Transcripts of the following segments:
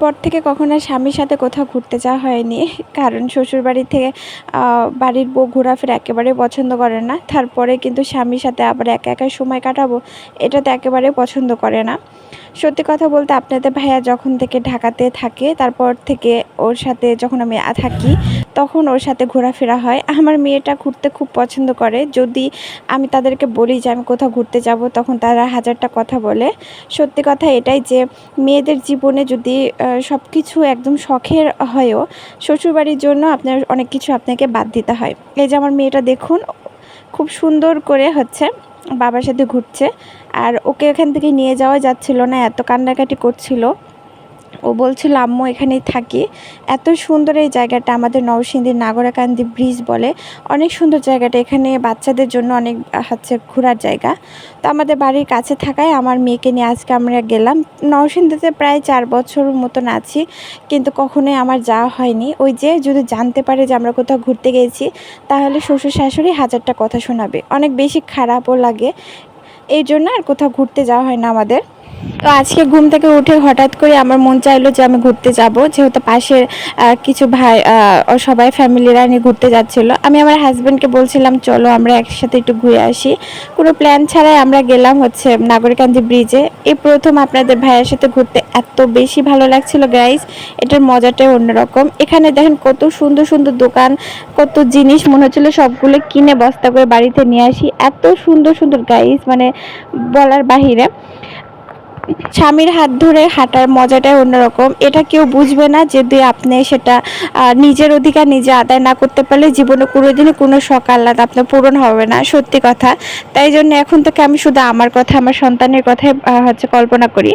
পর থেকে কখনো স্বামীর সাথে কোথাও ঘুরতে যাওয়া হয়নি। কারণ শ্বশুরবাড়ি থেকে বাড়ির বউ ঘোরাফেরা একেবারে পছন্দ করে না। তারপরে কিন্তু স্বামীর সাথে আবার একা একা সময় কাটাবো, এটা তো একেবারে পছন্দ করে না। সত্যি কথা বলতে আপনাদের ভাইয়া যখন থেকে ঢাকাতে থাকে, তারপর থেকে ওর সাথে যখন আমি থাকি তখন ওর সাথে ঘোরাফেরা হয়। আমার মেয়েটা ঘুরতে খুব পছন্দ করে। যদি আমি তাদেরকে বলি যে আমি কোথাও ঘুরতে যাব, তখন তারা হাজারটা কথা বলে। সত্যি কথা এটাই যে মেয়েদের জীবনে যদি সব কিছু একদম শখের হয়ও, শ্বশুরবাড়ির জন্য আপনার অনেক কিছু আপনাকে বাদ দিতে হয়। এই যে আমার মেয়েটা দেখুন, খুব সুন্দর করে হচ্ছে বাবার সাথে ঘুরছে। আর ওকে এখান থেকে নিয়ে যাওয়া যাচ্ছিল না, এত কান্নাকাটি করছিল। ও বলছিল, আম্মু, এখানেই থাকি। এত সুন্দর এই জায়গাটা, আমাদের নরসিংদীর নাগরাকান্দি ব্রিজ বলে। অনেক সুন্দর জায়গাটা, এখানে বাচ্চাদের জন্য অনেক, হচ্ছে, ঘোরার জায়গা। তো আমাদের বাড়ির কাছে থাকায় আমার মেয়েকে নিয়ে আজকে আমরা গেলাম। নরসিংদীতে প্রায় চার বছর মতন আছি, কিন্তু কখনোই আমার যাওয়া হয়নি। ওই যে, যদি জানতে পারে যে আমরা কোথাও ঘুরতে গেছি, তাহলে শ্বশুর শাশুড়ি হাজারটা কথা শোনাবে। অনেক বেশি খারাপও লাগে। এই জন্য আর কোথাও ঘুরতে যাওয়া হয় না আমাদের। তো আজকে ঘুম থেকে উঠে হঠাৎ করে আমার মন চাইলো যে আমি ঘুরতে যাব। যেহেতু পাশের কিছু ভাই সবাই ফ্যামিলিরা নিয়ে ঘুরতে যাচ্ছিল। আমি আমার হাজব্যান্ডকে বলছিলাম, চলো আমরা একসাথে একটু ঘুরে আসি। কোনো প্ল্যান ছাড়াই আমরা গেলাম হচ্ছে নাগরিকান্দি ব্রিজে এই প্রথম আপনাদের ভাইয়ের সাথে ঘুরতে এত বেশি ভালো লাগছিল গাইস এটার মজাটাই অন্যরকম। এখানে দেখেন কত সুন্দর সুন্দর দোকান, কত জিনিস মনে হচ্ছিল সবগুলো কিনে বস্তা করে বাড়িতে নিয়ে আসি। এত সুন্দর সুন্দর গাইস মানে বলার বাহিরে। স্বামীর হাত ধরে হাঁটার মজাটাই অন্যরকম। এটা কেউ বুঝবে না যদি আপনি সেটা নিজের অধিকার নিজে আদায় না করতে পারলে জীবনে কোনোদিনই কোনো শখ আহ্লাদ আপনার পূরণ হবে না, সত্যি কথা। তাই জন্য এখন থেকে আমি শুধু আমার কথা, আমার সন্তানের কথাই হচ্ছে কল্পনা করি।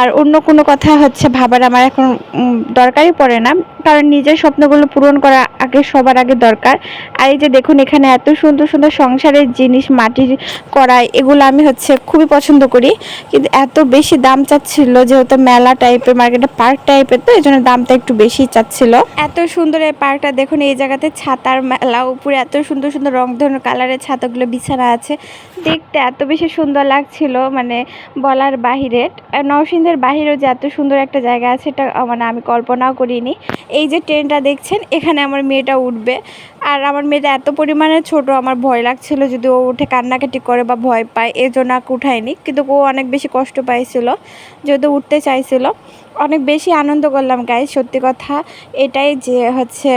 আর অন্য কোনো কথা হচ্ছে ভাবার আমার এখন দরকারই পড়ে না। কারণ নিজের স্বপ্নগুলো পূরণ করা আগে সবার আগে দরকার। আর এই যে দেখুন, এখানে এত সুন্দর সুন্দর সংসারের জিনিস, মাটির কড়াই, এগুলো আমি হচ্ছে খুবই পছন্দ করি। কিন্তু এত বেশি দাম চাচ্ছিল, যেহেতু মেলা টাইপের মার্কেটে পার্ক টাইপের তো এই জন্য দামটা একটু বেশি চাচ্ছিল। এত সুন্দর এই পার্কটা দেখুন এই জায়গাতে ছাতার মেলা, উপরে এত সুন্দর সুন্দর রং ধরনের কালারের ছাতাগুলো বিছানা আছে। দেখতে এত বেশি সুন্দর লাগছিল মানে বলার বাহিরে। নরসিংহের বাহিরেও যে এত সুন্দর একটা জায়গা আছে এটা মানে আমি কল্পনাও করিনি। এই যে ট্রেনটা দেখছেন, এখানে আমার মেয়েটা উঠবে। আর আমার মেয়েটা এত পরিমাণে ছোট, আমার ভয় লাগছিল যদি ও উঠে কান্নাকাটি করে বা ভয় পায় এই জন্য উঠায়নি। কিন্তু ও অনেক বেশি কষ্ট পাইছিল, যেহেতু উঠতে চাইছিল। অনেক বেশি আনন্দ করলাম গাই সত্যি কথা। এটাই যে হচ্ছে,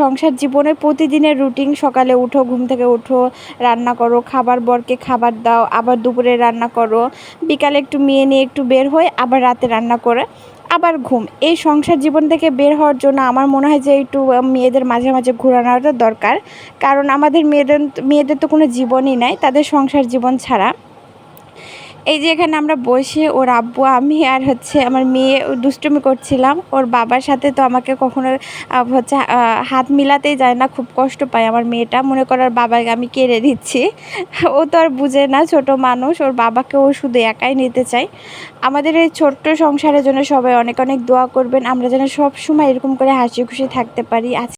সংসার জীবনের প্রতিদিনের রুটিন সকালে উঠো, ঘুম থেকে উঠো, রান্না করো, খাবার বরকে খাবার দাও, আবার দুপুরে রান্না করো। বিকালে একটু মেয়ে নিয়ে একটু বের হয়ে আবার রাতে রান্না করে, আবার ঘুম। এই সংসার জীবন থেকে বের হওয়ার জন্য আমার মনে হয় যে একটু মেয়েদের মাঝে মাঝে ঘোরানোটা দরকার। কারণ আমাদের মেয়েদের মেয়েদের তো কোনো জীবনই নাই, তাদের সংসার জীবন ছাড়া। এই যে এখানে আমরা বসে, ওর আব্বু, আমি আর হচ্ছে আমার মেয়ে দুষ্টুমি করছিলাম। ওর বাবার সাথে তো আমাকে কখনো হচ্ছে হাত মিলাতেই যায় না, খুব কষ্ট পায় আমার মেয়েটা। মনে করার বাবাকে আমি কেড়ে দিচ্ছি ও তো আর বুঝে না, ছোট মানুষ, ওর বাবাকে ও শুধু একাই নিতে চায়। আমাদের এই ছোট্ট সংসারের জন্য সবাই অনেক অনেক দোয়া করবেন। আমরা যেন সব সময় এরকম করে হাসি খুশি থাকতে পারি। আজ